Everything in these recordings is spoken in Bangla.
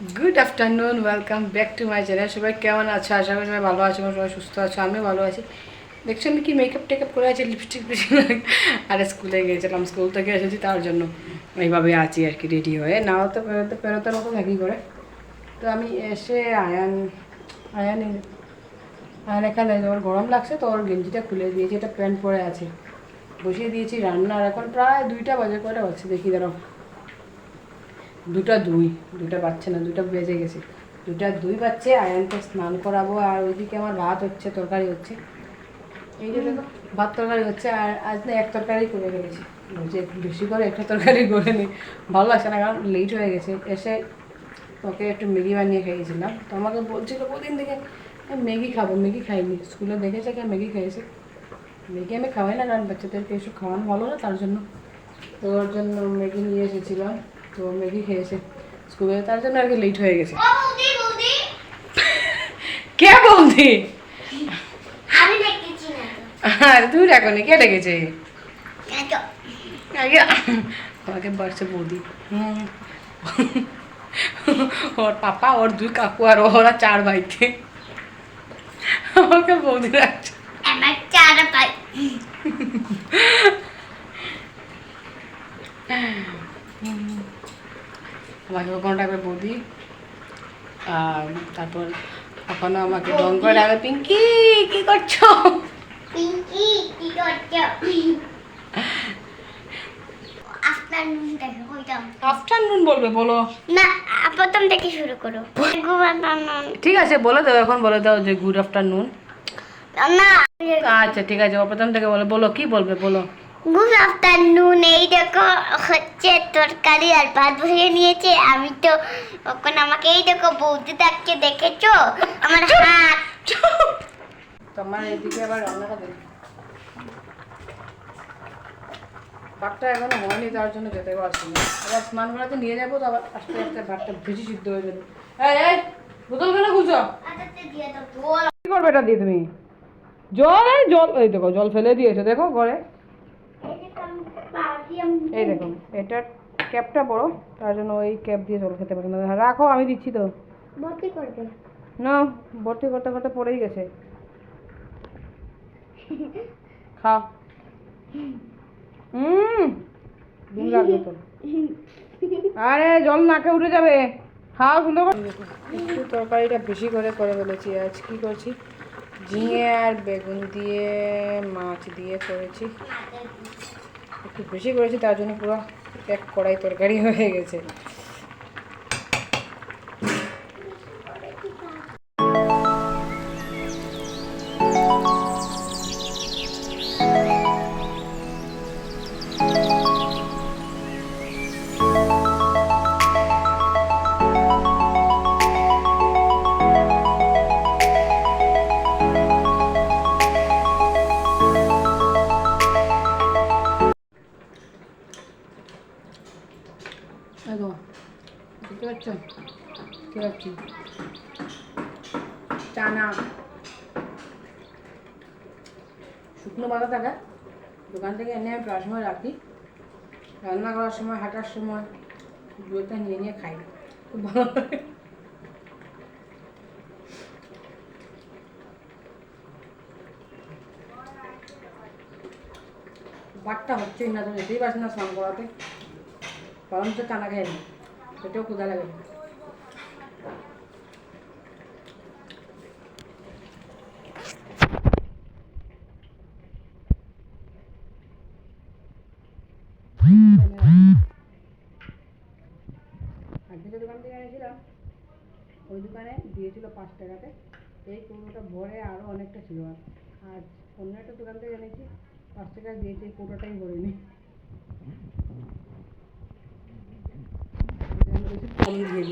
Good afternoon welcome back to my channel সবাই কেমন আছে? আশা করি সবাই ভালো আছে, সবাই সুস্থ আছে, আমিও ভালো আছি। দেখছেন কি মেকআপ টেকআপ করে আছে লিপস্টিক আর স্কুলে গিয়েছিলাম স্কুল থেকে এসেছি, তার জন্য এইভাবে আছি আর কি রেডি হয়ে। নাও তো পেরোতে পেরোতে মতো একই করে। তো আমি এসে আয়ান আয়ান আয়ান এখানে ওর গরম লাগছে তো ওর গেঞ্জিটা খুলে দিয়েছি, এটা প্যান্ট পরে আছে। বসিয়ে দিয়েছি রান্নার, এখন প্রায় দুইটা বাজে করে হচ্ছে, দেখি দাঁড়াও। দুটা দুই, দুটা বাচ্চা না, দুটা বেজে গেছে। দুটা দুই বাচ্চে আয়নকে স্নান করাবো, আর ওইদিকে আমার ভাত হচ্ছে, তরকারি হচ্ছে। এই যে ভাত তরকারি হচ্ছে, আর আজ না এক তরকারি করে বলছি একটু বেশি করে একটা তরকারি করে নিই ভালো লাগছে না, কারণ লেট হয়ে গেছে। এসে ওকে একটু ম্যাগি বানিয়ে খাইয়েছিলাম। তো আমাকে বলছিল কদিন থেকে ম্যাগি খাব, ম্যাগি খাইনি। স্কুলে দেখেছে কে ম্যাগি খাইয়েছে? ম্যাগি আমি খাওয়াই না, কারণ বাচ্চাদেরকে এসব খাওয়ানো ভালো না, তার জন্য। তো ওর জন্য ম্যাগি নিয়ে এসেছিলাম। তো ম্যাগি খেয়েছে স্কুলে তার জন্য আর কি লেট হয়ে গেছে বৌদি বৌদি কে বলছি আমি দেখতেছি না আর তুই দেখো নি কে ডেকেছে তো আগে আমাকে বাড়ছে বৌদি হুম। ওর পাপা ওর দুই কাকু আর ওরা চার ভাইকে আমাকে বৌদি রাখছে আমার চারা পাই আমাকে কখনো ডাকবে বৌদি আর তারপর কখনো আমাকে রং করে ডাকবে পিঙ্কি কি করছ? পিঙ্কি কি করছ? আফটারনুন দেখো ওইটাম আফটারনুন বলবে বলো। না প্রথম থেকে শুরু করো। গুড আফটারনুন ঠিক আছে বলে দাও এখন বলে দাও যে গুড আফটারনুন না আচ্ছা ঠিক আছে প্রথম থেকে বলো বলো কি বলবে বলো। গুড আফটারনুন এই দেখো হচ্ছে তরকারি আর ভাত বসিয়ে নিয়েছে। আমি তো ওখানে আমাকে এই দেখো বৌদি ডাকছে দেখেছ? আমার হাত। তোমার এইদিকে আবার রান্নাটা দেখ। ভাতটা এখনও হয়নি তার জন্য যেতে পারছি না। আবার স্নান করাতে নিয়ে যাব তো আবার আস্তে আস্তে ভাতটা সিদ্ধ হয়ে যাবে। এই এই বোতল কেন কি করবে এটা দিয়ে তুমি? জল এই জল এই দেখো জল ফেলে দিয়েছে দেখো ঘরে। এই দেখো এটার ক্যাপটা বড় তার জন্য ওই ক্যাপ দিয়ে জল খেতে পারি না। রাখো আমি দিচ্ছি তো। ভর্তি করবে। না ভর্তি করতে করতে পড়েই গেছে। খাও হুম আরে জল না নাকে উঠে যাবে। খাও সুন্দর করে। একটু তরকারিটা বেশি করে করে ফেলেছি। আজ কি করছি? ঝিঙে আর বেগুন দিয়ে মাছ দিয়ে করেছি। একটু বেশি করেছি তার জন্য পুরো এক কড়াই তরকারি হয়ে গেছে। চানা। শুকনো বাঁধা থাকা, দোকান থেকে এনে আমি প্রায় সময় রাখি। রান্না করার সময়, হাঁটার সময় দুটা নিয়ে নিয়ে খাই। খুব ভালো লাগে। বাটটা হচ্ছেই না, তো যেতেই পারছি না স্নান করাতে। গরম তো টানা খাই না সেটাও ক্ষুদা লাগে আজকে যে দোকান থেকে এনেছিলাম ওই দোকানে দিয়েছিল পাঁচ টাকাতে। এই কৌটোটা ভরে আরও অনেকটা ছিল। আর আর অন্য একটা দোকান থেকে এনেছি, পাঁচ টাকা দিয়েছি, এই কৌটোটাই ভরেনি। কম দিয়ে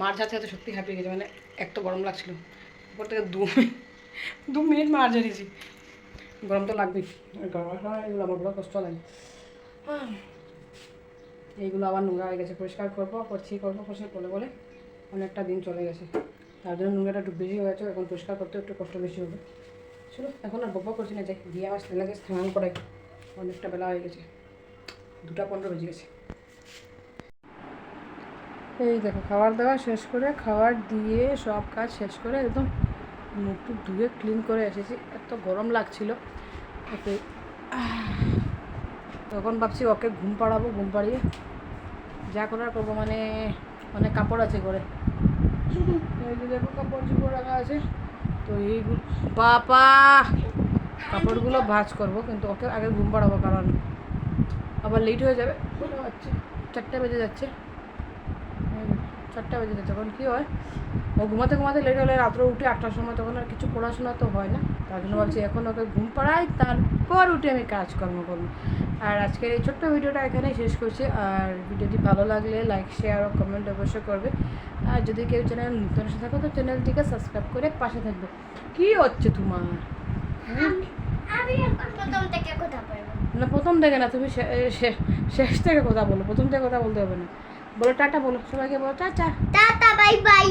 মার সত্যি হাঁপিয়ে গেছে মানে এত গরম লাগছিল। উপর থেকে দু মিনিট দু মিনিট মার ঝেড়েছি গরম তো লাগবেই। সময় এগুলো আমার বড় কষ্ট লাগে। এইগুলো আবার নোংরা হয়ে গেছে। পরিষ্কার করব করছি করব করছি বলে বলে অনেকটা দিন চলে গেছে। তার জন্য নোংরাটা একটু বেশি হয়েছে এখন পরিষ্কার করতে একটু কষ্ট বেশি হবে। চলো এখন আর বব্বা করছি না যাই দিয়ে আমার ছেলেকে স্নান করাই। অনেকটা বেলা হয়ে গেছে। দুটা পনেরো বেজে গেছে। এই দেখো খাবার দাবার শেষ করে খাবার দিয়ে সব কাজ শেষ করে একদম মুখ টুক ধুয়ে ক্লিন করে এসেছি। এত গরম লাগছিল। ওকে তখন ভাবছি ওকে ঘুম পাড়াবো, ঘুম পাড়িয়ে যা করার করব মানে অনেক কাপড় আছে যে দেখো কাপড় চুপড় রাখা আছে, তো এইগুলো বাবা, কাপড়গুলো ভাজ করব, কিন্তু ওকে আগে ঘুম পাড়াবো কারণ আবার লেট হয়ে যাবে। মনে চারটে বেজে যাচ্ছে। চারটে বেজে যাচ্ছে তখন কী হয়? ও ঘুমাতে ঘুমাতে লেট হলে রাত্রে উঠে আটটার সময় তখন আর কিছু পড়াশোনা তো হয় না। তার জন্য ভাবছি এখন ওকে ঘুম পাড়াই তারপর উঠে আমি কাজকর্ম করব। আর আজকের এই ছোট্ট ভিডিওটা এখানেই শেষ করছি। আর ভিডিওটি ভালো লাগলে লাইক শেয়ার ও কমেন্ট অবশ্যই করবে। আর যদি কেউ চ্যানেল নতুন এসে থাকো তো চ্যানেলটিকে সাবস্ক্রাইব করে পাশে থাকবে। কি হচ্ছে তোমার? না প্রথম থেকে না তুমি শেষ থেকে কথা বলো। প্রথম থেকে কথা বলতে হবে না। বলো টাটা বলো সবাইকে বলো টাটা। Tata bye bye.